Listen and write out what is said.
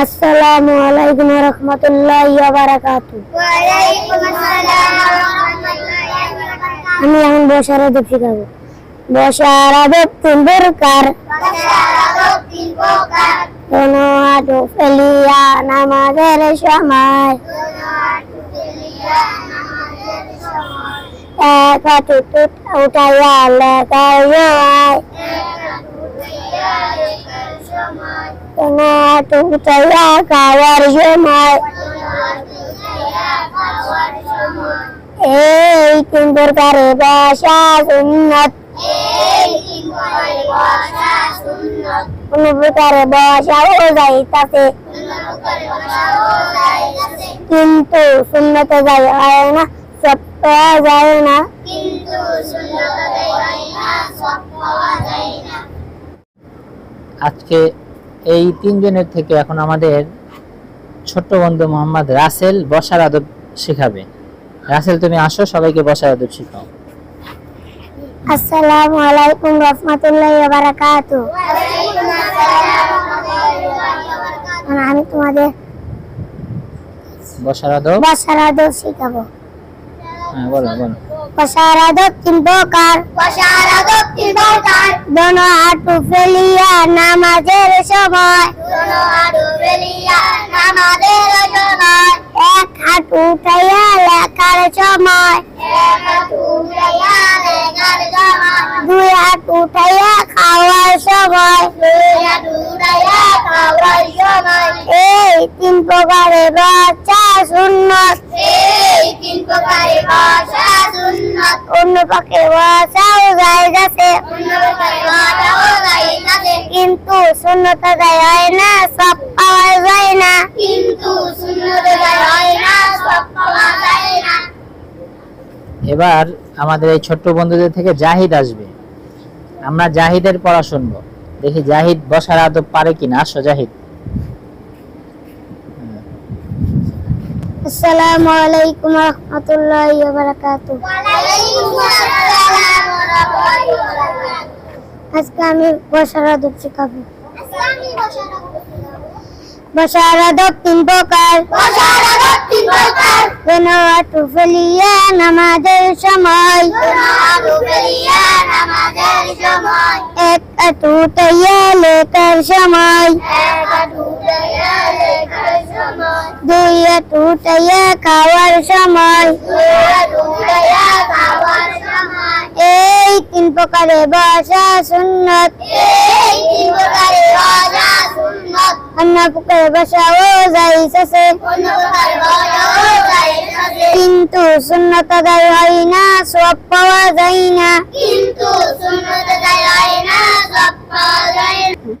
আসসালামু আলাইকুম রহমতুল্লাহ বারাকাতু আমি এখন বসার আদব শিখাবো। বসার আদব তিন প্রকার। কোনো হাঁটু ফেলিয়া নামাজের সময়। এক হাঁটু তুট- উঠাইয়া উঠাইয়া খাওয়ার সময় এই তিন প্রকারে বসা সুন্নত কোন প্রকারে বসাও যাইতাছে কিন্তু সুন্নত যাই হয় না পাওয়া যায় না আজকে এই তিনজনের থেকে এখন আমাদের ছোট্ট বন্ধু মোহাম্মদ রাসেল বসার আদব শেখাবে। রাসেল তুমি আসো সবাইকে বসার আদব শেখাও। আসসালামু আলাইকুম রহমতুল্লাহ বারাকাতু ওয়ালাইকুম আসসালাম ওয়া রাহমাতুল্লাহি আমি তোমাদের বসার আদব? বসার আদব শিখাবো। হ্যাঁ বলো বলো। বসার আদব তিন প্রকার বসারা প্রকার দোনো হাঁটু ফেলিয়া নামাজের সময়। দোনো হাঁটু ফেলিয়া নামাজের সময়। এক হাঁটু উঠাইয়া লেখার সময়। এক হাঁটু উঠাইয়া লেখার সময়। দুই হাঁটু উঠাইয়া খাওয়ার সময়। দুই হাঁটু উঠাইয়া খাওয়ার সময়। এই তিন প্রকারে বাচ্চা সুন্নত। এই তিন প্রকারে বসা সুন্নাত। অন্য পক্ষে বসাও যাইতেছে হয় না সব পাওয়া যায় না। কিন্তু সুন্নত হয় না সব পাওয়া যায় না। এবার আমাদের এই ছোট্ট বন্ধুদের থেকে জাহিদ আসবে। আমরা জাহিদের পড়া শুনব। দেখি জাহিদ বসার আদব পারে কিনা। আসো জাহিদ। আসসালামু আলাইকুম রহমতুল্লাহ বারাকাতু ওয়ালাইকুম আসসালাম ওয়া রাহমাতুল্লাহি ওয়া বারাকাতুহু। আজকে আমি বসার আদব শিখাবো। আসসালামু বসারা বসার আদব তিন প্রকার বসারা দক্ষিণ প্রকার কোনো হাঁটু ফেলিয়া নামাজের সময় দোনো হাঁটু ফেলিয়া নামাজের সময় এক হাঁটু উঠাইয়া লেখার সময় এক হাঁটু উঠাইয়া লেখার সময় দুই হাঁটু উঠাইয়া খাওয়ার সময় দুই হাঁটু তিন প্রকারে বসা সুন্নত। তিন প্রকারে বসা সুন্নত। অন্য প্রকারে বসাও যাইতেছে অন্য প্রকারে কিন্তু সুন্নত দায় হয় না সব পাওয়া যায় না।